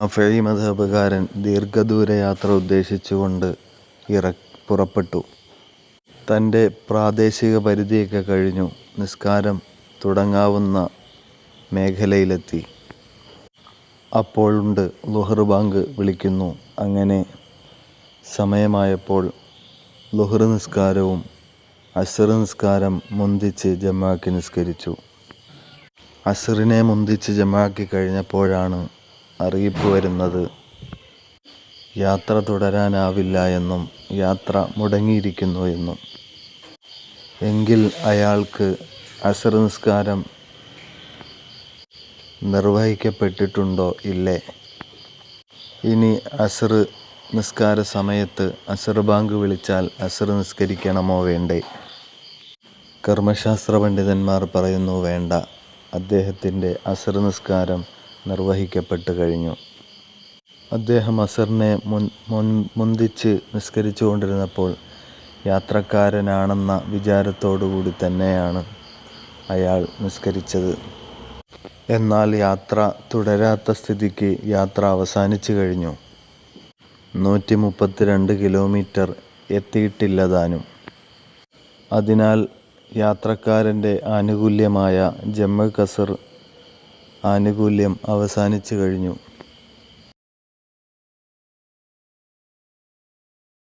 അഫഴി മതപകാരൻ ദീർഘദൂര യാത്ര ഉദ്ദേശിച്ചുകൊണ്ട് ഇറ പുറപ്പെട്ടു. തന്റെ പ്രാദേശിക പരിധിയൊക്കെ കഴിഞ്ഞു നിസ്കാരം തുടങ്ങാവുന്ന മേഖലയിലെത്തി. അപ്പോഴുണ്ട് ളുഹർ ബാങ്ക് വിളിക്കുന്നു. അങ്ങനെ സമയമായപ്പോൾ ളുഹർ നിസ്കാരവും അസ്ർ നിസ്കാരം മുന്തിച്ച് ജമാക്കി നിസ്കരിച്ചു. അസ്റിനെ മുന്തിച്ച് ജമാക്കി കഴിഞ്ഞപ്പോഴാണ് അറിയിപ്പ് വരുന്നത് യാത്ര തുടരാനാവില്ല എന്നും യാത്ര മുടങ്ങിയിരിക്കുന്നു എന്നും. എങ്കിൽ അയാൾക്ക് അസർ നിസ്കാരം നിർവഹിക്കപ്പെട്ടിട്ടുണ്ടോ ഇല്ലേ? ഇനി അസർ നിസ്കാര സമയത്ത് അസർ ബാങ്ക് വിളിച്ചാൽ അസർ നിസ്കരിക്കണമോ വേണ്ടേ? കർമ്മശാസ്ത്ര പണ്ഡിതന്മാർ പറയുന്നു വേണ്ട. അദ്ദേഹത്തിന്റെ അസർ നിസ്കാരം നിർവഹിക്കപ്പെട്ട് കഴിഞ്ഞു. അദ്ദേഹം അസ്റിനെ മുന്തിച്ച് നിസ്കരിച്ചു കൊണ്ടിരുന്നപ്പോൾ യാത്രക്കാരനാണെന്ന വിചാരത്തോടുകൂടി തന്നെയാണ് അയാൾ നിസ്കരിച്ചത്. എന്നാൽ യാത്ര തുടരാത്ത സ്ഥിതിക്ക് യാത്ര അവസാനിച്ചു കഴിഞ്ഞു. നൂറ്റി മുപ്പത്തിരണ്ട് കിലോമീറ്റർ എത്തിയിട്ടില്ലതാനും. അതിനാൽ യാത്രക്കാരന്റെ ആനുകൂല്യമായ ജമ്മു കസ്ർ ആനുകൂല്യം അവസാനിച്ചു കഴിഞ്ഞു.